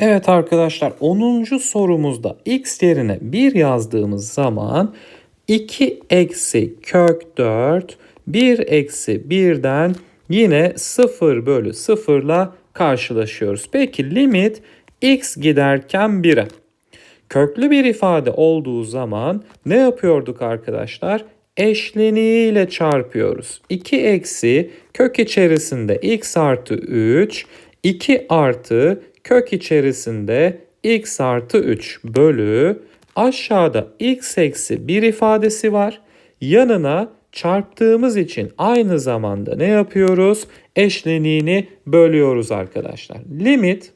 Evet arkadaşlar 10. sorumuzda x yerine 1 yazdığımız zaman 2 eksi kök 4 1 eksi 1'den yine 0 bölü 0 ile karşılaşıyoruz. Peki limit x giderken 1'e. Köklü bir ifade olduğu zaman ne yapıyorduk arkadaşlar? Eşleniğiyle çarpıyoruz. 2 eksi kök içerisinde x artı 3, 2 artı kök içerisinde x artı 3 bölü aşağıda x eksi 1 ifadesi var. Yanına çarptığımız için aynı zamanda ne yapıyoruz? Eşleniğini bölüyoruz arkadaşlar. Limit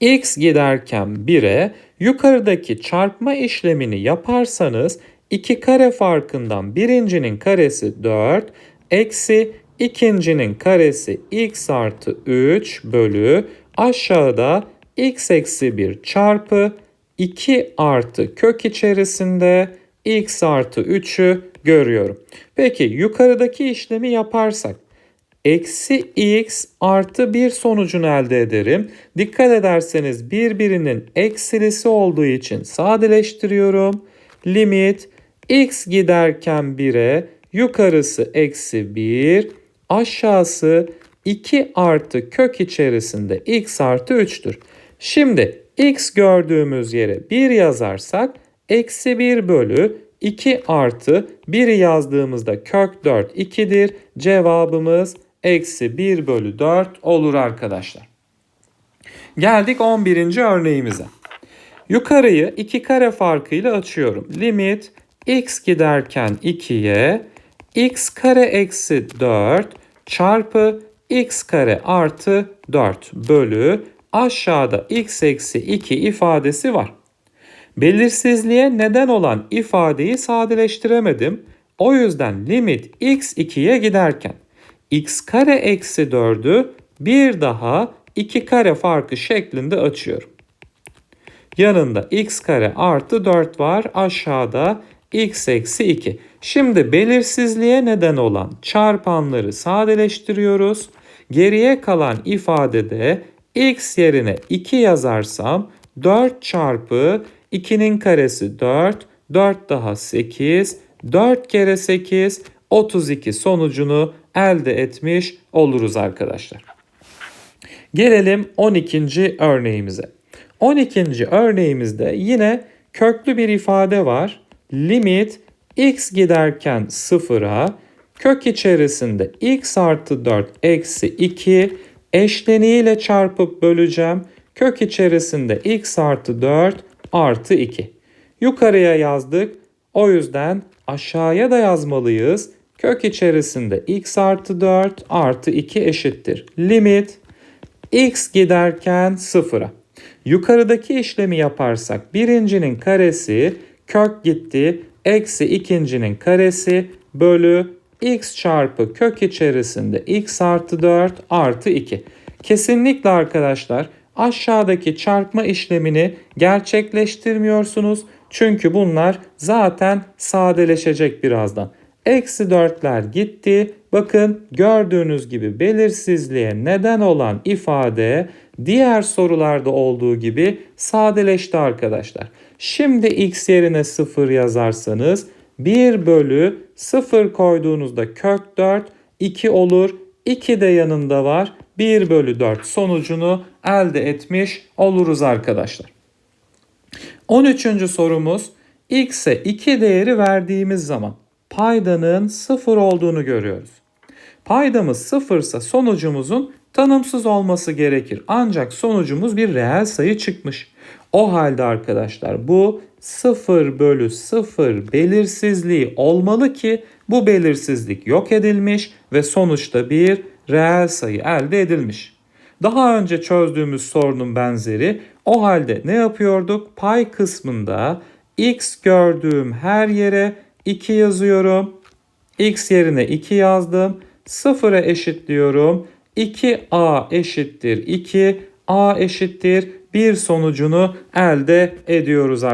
x giderken 1'e yukarıdaki çarpma işlemini yaparsanız 2 kare farkından birincinin karesi 4 eksi ikincinin karesi x artı 3 bölü aşağıda x eksi 1 çarpı 2 artı kök içerisinde x artı 3'ü görüyorum. Peki yukarıdaki işlemi yaparsak eksi x artı 1 sonucunu elde ederim. Dikkat ederseniz birbirinin eksilisi olduğu için sadeleştiriyorum. Limit x giderken 1'e yukarısı eksi 1 aşağısı 2 artı kök içerisinde x artı 3'tür. Şimdi x gördüğümüz yere 1 yazarsak eksi 1 bölü 2 artı 1'i yazdığımızda kök 4 2'dir. Cevabımız eksi 1 bölü 4 olur arkadaşlar. Geldik 11. örneğimize. Yukarıyı 2 kare farkıyla açıyorum. Limit x giderken 2'ye x kare eksi 4 çarpı x kare artı 4 bölü aşağıda x eksi 2 ifadesi var. Belirsizliğe neden olan ifadeyi sadeleştiremedim. O yüzden limit x 2'ye giderken x kare eksi 4'ü bir daha 2 kare farkı şeklinde açıyorum. Yanında x kare artı 4 var. Aşağıda x eksi 2. Şimdi belirsizliğe neden olan çarpanları sadeleştiriyoruz. Geriye kalan ifadede x yerine 2 yazarsam 4 çarpı 2'nin karesi 4, 4 daha 8, 4 kere 8, 32 sonucunu elde etmiş oluruz arkadaşlar. Gelelim 12. örneğimize. 12. örneğimizde yine köklü bir ifade var. Limit x giderken sıfıra kök içerisinde x artı 4 eksi 2 eşleniğiyle çarpıp böleceğim. Kök içerisinde x artı 4 artı 2. Yukarıya yazdık. O yüzden aşağıya da yazmalıyız. Kök içerisinde x artı 4 artı 2 eşittir. Limit x giderken sıfıra. Yukarıdaki işlemi yaparsak birincinin karesi kök gitti eksi ikincinin karesi bölü x çarpı kök içerisinde x artı 4 artı 2. Kesinlikle arkadaşlar aşağıdaki çarpma işlemini gerçekleştirmiyorsunuz. Çünkü bunlar zaten sadeleşecek birazdan. Eksi 4'ler gitti. Bakın gördüğünüz gibi belirsizliğe neden olan ifade diğer sorularda olduğu gibi sadeleşti arkadaşlar. Şimdi x yerine 0 yazarsanız 1 bölü 0 koyduğunuzda kök 4 2 olur. 2 de yanında var. 1 bölü 4 sonucunu elde etmiş oluruz arkadaşlar. 13. sorumuz x'e 2 değeri verdiğimiz zaman paydanın 0 olduğunu görüyoruz. Paydamız 0 ise sonucumuzun tanımsız olması gerekir. Ancak sonucumuz bir reel sayı çıkmış. O halde arkadaşlar bu 0 bölü 0 belirsizliği olmalı ki bu belirsizlik yok edilmiş ve sonuçta bir reel sayı elde edilmiş. Daha önce çözdüğümüz sorunun benzeri o halde ne yapıyorduk? Pay kısmında x gördüğüm her yere 2 yazıyorum. x yerine 2 yazdım. 0'a eşitliyorum. 2a eşittir 2, a eşittir 1 sonucunu elde ediyoruz